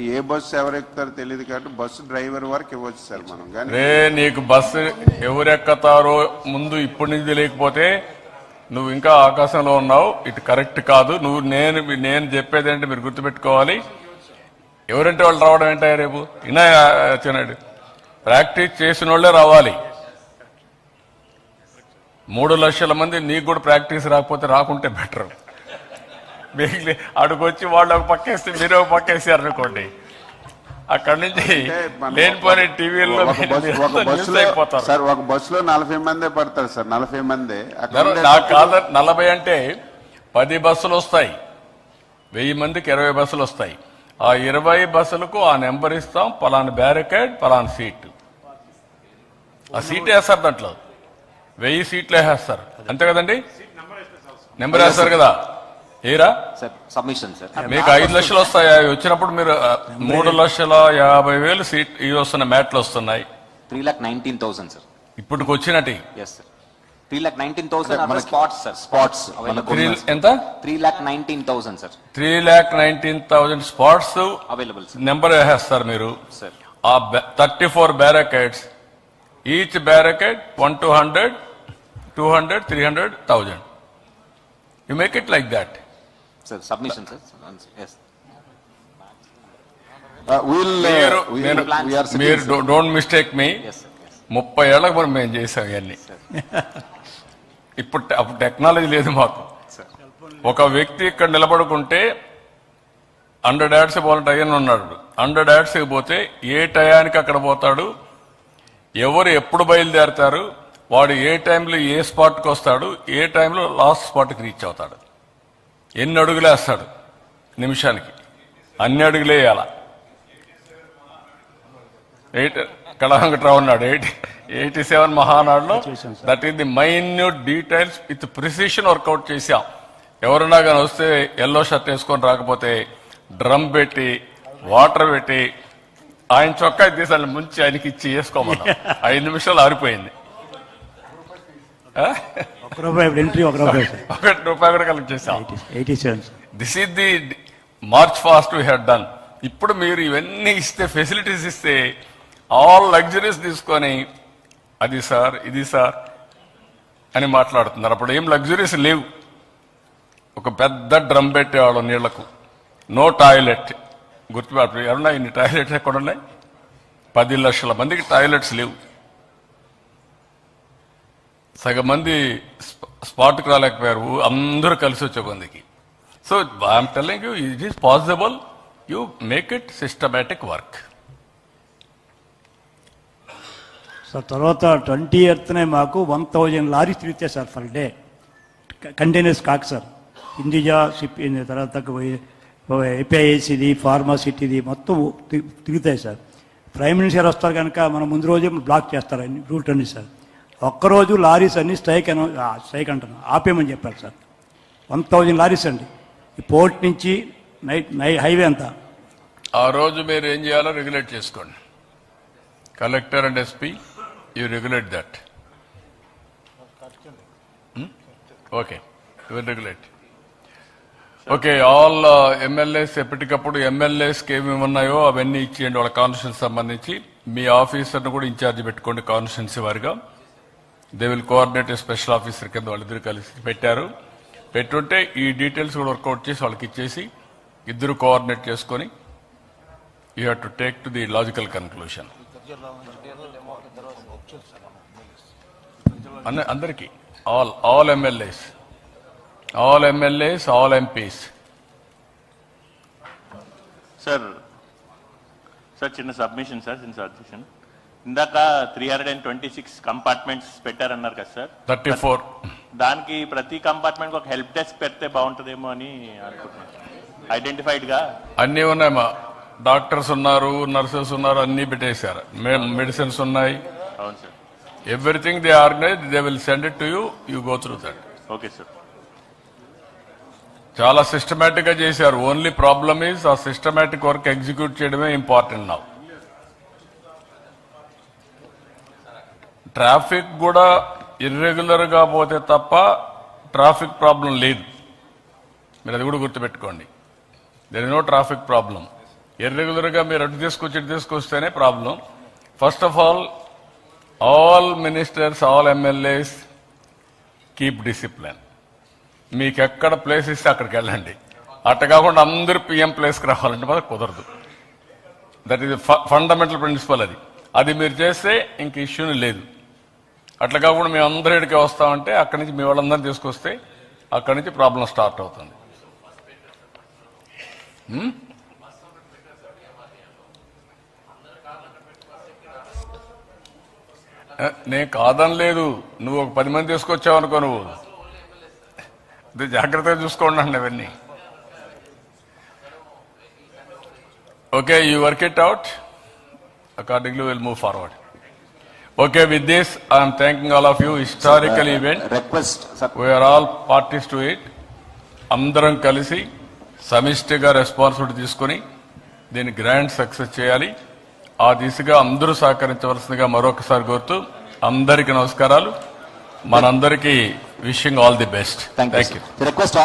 ఏ bus ఎవరు ఎక్కుతారో తెలియదు కాబట్టి బస్సు డ్రైవర్ వరకు ఇవ్వచ్చు సార్ మనం కానీ రే నీకు బస్సు ఎవరెక్కతారో ముందు ఇప్పటి నుంచి తెలియకపోతే నువ్వు ఇంకా ఆకాశంలో ఉన్నావు. ఇటు కరెక్ట్ కాదు. నువ్వు నేను నేను చెప్పేది ఏంటి మీరు గుర్తుపెట్టుకోవాలి. ఎవరంటే వాళ్ళు రావడం ఏంటయ్యా రేపు? ఇనా చిన్నాడు ప్రాక్టీస్ చేసిన వాళ్ళే రావాలి. మూడు లక్షల మంది నీకు కూడా ప్రాక్టీస్ రాకపోతే రాకుంటే బెటర్. మిగిలి అడుగొచ్చి వాళ్ళు ఒక పక్కేస్తే మీరు ఒక పక్కేసారు అనుకోండి. అక్కడి నుంచి బస్సులో అయిపోతారు సార్ ఒక బస్సులో నలభై మందే పడతారు సార్ నలభై మంది. నలభై అంటే పది బస్సులు వస్తాయి. వెయ్యి మందికి ఇరవై బస్సులు వస్తాయి. ఆ ఇరవై బస్సులకు ఆ నెంబర్ ఇస్తాం పలానా బ్యారికేడ్ పలానా సీట్. ఆ సీట్ వేస్తారు దాంట్లో. వెయ్యి సీట్లు వేసేస్తారు. అంతే కదండి? నెంబర్ వేస్తారు కదా. ఏరా? Sir submission sir. మీకు ఐదు లక్షలు వస్తాయి? అవి వచ్చినప్పుడు మీరు మూడు లక్షల యాభై వేలు సీట్ ఇవి వస్తున్నాయి మ్యాట్లు వస్తున్నాయి. Three lakh nineteen thousand sir. ఇప్పటికి వచ్చినట్టు yes sir. Three lakh nineteen thousand spots sir. Spots ఎంత? Three lakh nineteen thousand sir. Three lakh nineteen thousand spots available sir. Number వేసేస్తారు మీరు. సార్. ఆ thirty four barricades. Each barricade one two hundred two hundred three hundred thousand you make it like that sir submission sir yes మీరు. Don't mistake మీ ముప్పై ఏళ్ళకి మనం మేము చేసాం ఇవన్నీ. ఇప్పుడు అప్పుడు టెక్నాలజీ లేదు మాకు. ఒక వ్యక్తి ఇక్కడ నిలబడుకుంటే హండ్రెడ్ యాడ్స్ పోవాలంటే అయ్యన్ ఉన్నాడు. హండ్రెడ్ యాడ్స్ పోతే ఏ టయానికి అక్కడ పోతాడు? ఎవరు ఎప్పుడు బయలుదేరతారు? వాడు ఏ టైంలో ఏ స్పాట్కి వస్తాడు? ఏ టైంలో లాస్ట్ స్పాట్కి రీచ్ అవుతాడు? ఎన్ని అడుగులు వేస్తాడు నిమిషానికి. అన్ని అడుగులు వేయాల ఎయిట్ కళాంకట్రావు ఉన్నాడు ఎయిటీ ఎయిటీ సెవెన్ మహానాడులో that is the minute details with precision work out చేశాం. ఎవరన్నా కానీ వస్తే ఎల్లో షర్ట్ వేసుకొని రాకపోతే డ్రమ్ పెట్టి వాటర్ పెట్టి ఆయన చొక్కా తీసాను ముంచి ఆయనకి ఇచ్చి వేసుకోమన్నా. ఐదు నిమిషాలు ఆరిపోయింది? ఒక రూపాయి ఎంట్రీ ఒక రూపాయి ఒకటి రూపాయి కూడా కలెక్ట్ చేశాం eighty this is the march fast we had done ఇప్పుడు మీరు ఇవన్నీ ఇస్తే ఫెసిలిటీస్ ఇస్తే ఆల్ లగ్జరీస్ తీసుకొని అది సార్ ఇది సార్ అని మాట్లాడుతున్నారు. అప్పుడు ఏం లగ్జరీస్ లేవు. ఒక పెద్ద డ్రమ్ పెట్టేవాళ్ళు నీళ్ళకు. నో టాయిలెట్ గుర్తుపెట్టు ఎవరన్నా ఇన్ని టాయిలెట్స్ ఎక్కడ ఉన్నాయి పది లక్షల మందికి టాయిలెట్స్ లేవు. సగం మంది స్పాట్కి రాలేకపోయారు. అందరూ కలిసి వచ్చే కొందికి so I'm telling you it is possible you make it systematic work sir తర్వాత ట్వంటీ ఎయిత్నే మాకు వన్ థౌజండ్ లారీస్ తిరిగితే సార్ పర్ డే. కంటైనర్స్ కాకు సార్. ఇండిజా షిప్ తర్వాత ఏపీఐసిది ఫార్మాసిటీది మొత్తం తిరుగుతాయి సార్. ప్రైమ్ మినిస్టర్ వస్తారు కనుక మనం ముందు రోజే బ్లాక్ చేస్తారు అన్ని రూట్ అండి సార్. ఒక్కరోజు లారీస్ అన్ని స్ట్రైక్ అన స్ట్రైక్ అంటున్నాను ఆపేయమని చెప్పారు సార్. వన్ థౌజండ్ లారీస్ అండి. ఈ పోర్ట్ నుంచి నైట్ నై హైవే అంతా. ఆ రోజు మీరు ఏం చేయాలో రెగ్యులేట్ చేసుకోండి. Collector and SP you regulate that okay you regulate okay all MLAs ఎప్పటికప్పుడు ఎమ్మెల్యేస్కి ఏమేమి ఉన్నాయో అవన్నీ ఇచ్చేయండి వాళ్ళ కాన్స్టిట్యూన్స్ సంబంధించి. మీ ఆఫీసర్ను కూడా ఇన్ఛార్జ్ పెట్టుకోండి కాన్స్టిట్యున్సీ వారిగా. They will coordinate special officer కింద వాళ్ళిద్దరు కలిసి పెట్టారు. పెట్టుంటే ఈ డీటెయిల్స్ కూడా వర్కౌట్ చేసి వాళ్ళకి ఇచ్చేసి ఇద్దరు కోఆర్డినేట్ చేసుకొని you have to take to the logical conclusion అందరికీ all all MLAs all MLAs all MPs sir sir చిన్న సబ్మిషన్ సార్ చిన్న సబ్మిషన్ ఇందాక three hundred and twenty six compartments పెట్టారన్నారు కదా సార్. థర్టీ ఫోర్ దానికి ప్రతి కంపార్ట్మెంట్ ఒక help desk పెడితే బాగుంటుందేమో అని అనుకుంటున్నాను. ఐడెంటిఫైడ్గా అన్నీ ఉన్నాయి మా. డాక్టర్స్ ఉన్నారు నర్సెస్ ఉన్నారు అన్నీ పెట్టేశారు. మెడిసిన్స్ ఉన్నాయి. అవును sir. Everything they organise they will send it to you you go through that okay sir చాలా సిస్టమేటిక్గా చేశారు. ఓన్లీ ప్రాబ్లమ్ ఈజ్ ఆ సిస్టమేటిక్ వర్క్ ఎగ్జిక్యూట్ చేయడమే ఇంపార్టెంట్ నా ట్రాఫిక్ కూడా ఇర్రెగ్యులర్గా పోతే తప్ప ట్రాఫిక్ ప్రాబ్లం లేదు. మీరు అది కూడా గుర్తుపెట్టుకోండి. దెర్ నో ట్రాఫిక్ ప్రాబ్లం ఇర్రెగ్యులర్గా మీరు అటు తీసుకొచ్చి ఇటు తీసుకొస్తేనే problem first of all all ministers all MLAs keep discipline మీకు ఎక్కడ ప్లేస్ ఇస్తే అక్కడికి వెళ్ళండి. అట్ట కాకుండా అందరూ పిఎం ప్లేస్కి రావాలంటే మాత్రం కుదరదు. దట్ ఈస్ ఫండమెంటల్ ప్రిన్సిపల్ అది. అది మీరు చేస్తే ఇంక ఇష్యూని లేదు. అట్లా కాకుండా మేము అందరి ఇక్కడికి వస్తామంటే అక్కడి నుంచి మీ వాళ్ళందరినీ తీసుకొస్తే అక్కడి నుంచి ప్రాబ్లం స్టార్ట్ అవుతుంది. నేను కాదని లేదు. నువ్వు ఒక పది మంది తీసుకొచ్చావు అనుకో నువ్వు. ఇది జాగ్రత్తగా చూసుకోండి అండి అవన్నీ. Okay you work it out accordingly will move forward okay with this I'm thanking all of you historical event request sir we are all parties to it అందరం కలిసి సమిష్టిగా రెస్పాన్సిబిలిటీ తీసుకొని దీన్ని గ్రాండ్ సక్సెస్ చేయాలి. ఆ దిశగా అందరూ సహకరించవలసిందిగా మరొకసారి కోరుతూ అందరికీ నమస్కారాలు. మనందరికీ wishing all the best thank you request